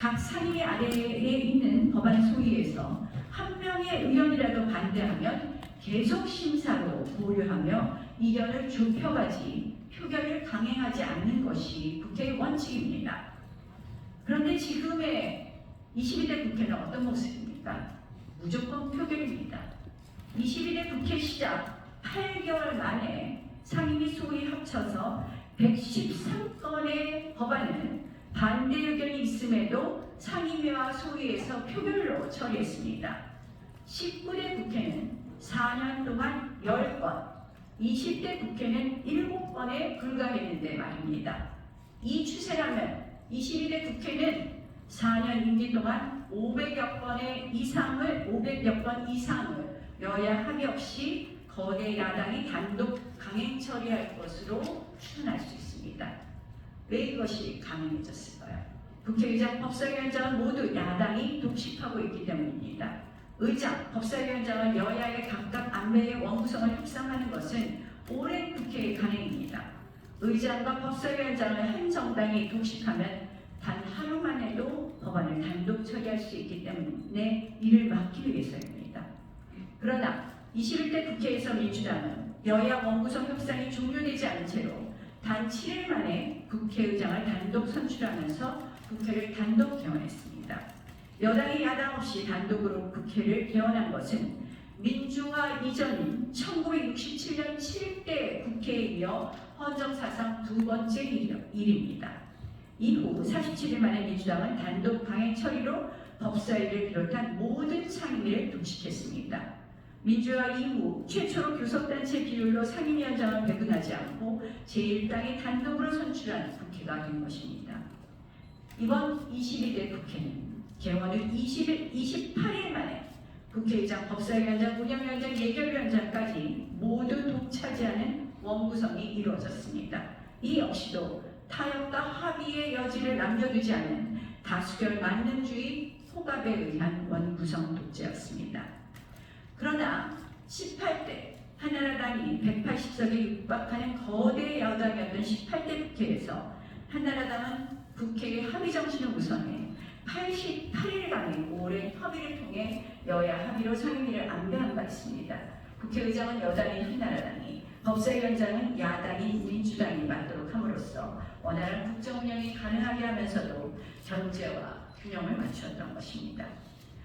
각 상임위 아래에 있는 법안 소위에서 한 명의 의원이라도 반대하면 계속 심사로 보류하며 이견을 좁혀가지 표결을 강행하지 않는 것이 국회의 원칙입니다. 그런데 지금의 22대 국회는 어떤 모습입니까? 무조건 표결입니다. 22대 국회 시작 8개월 만에 상임위 소위 합쳐서 113건의 법안은 반대 의견이 있음에도 상임위와 소위에서 표결로 처리했습니다. 19대 국회는 4년 동안 10건, 20대 국회는 7건에 불과했는데 말입니다. 이 추세라면 22대 국회는 4년 임기 동안 500여 건의 이상을 500여 건 이상을 여야 합의 없이 거대 야당이 단독 강행 처리할 것으로 추론할 수 있습니다. 왜 이것이 가능해졌을까요? 국회의장, 법사위원장은 모두 야당이 독식하고 있기 때문입니다. 의장, 법사위원장은 여야의 각각 안배의 원구성을 협상하는 것은 오랜 국회의 관행입니다. 의장과 법사위원장을 한 정당이 독식하면 단 하루만 해도 법안을 단독 처리할 수 있기 때문에 이를 막기 위해서입니다. 그러나 21대 국회에서 민주당은 여야 원구성 협상이 종료되지 않은 채로 단 7일 만에 국회의장을 단독 선출하면서 국회를 단독 개원했습니다. 여당이 야당 없이 단독으로 국회를 개원한 것은 민주화 이전인 1967년 7대 국회에 이어 헌정사상 두 번째 일- 일입니다. 이후 47일 만에 민주당은 단독 강행 처리로 법사위를 비롯한 모든 상임위를 독식했습니다. 민주화 이후 최초로 교섭단체 비율로 상임위원장을 배분하지 않고 제1당이 단독으로 선출한 국회가 된 것입니다. 이번 22대 국회는 개원 후 20일, 28일 만에 국회의장, 법사위원장, 운영위원장, 예결위원장까지 모두 독차지하는 원구성이 이루어졌습니다. 이 역시도 타협과 합의의 여지를 남겨두지 않은 다수결 만능주의 호갑에 의한 원구성 독재였습니다. 그러나 18대 한나라당이 180석에 육박하는 거대 여당이었던 18대 국회에서 한나라당은 국회의 합의 정신을 우선해 88일간의 오랜 협의를 통해 여야 합의로 상임위를 안배한 바 있습니다. 국회의장은 여당인 한나라당이, 법사위원장은 야당인 민주당이 맡도록 함으로써 원활한 국정 운영이 가능하게 하면서도 견제와 균형을 맞추었던 것입니다.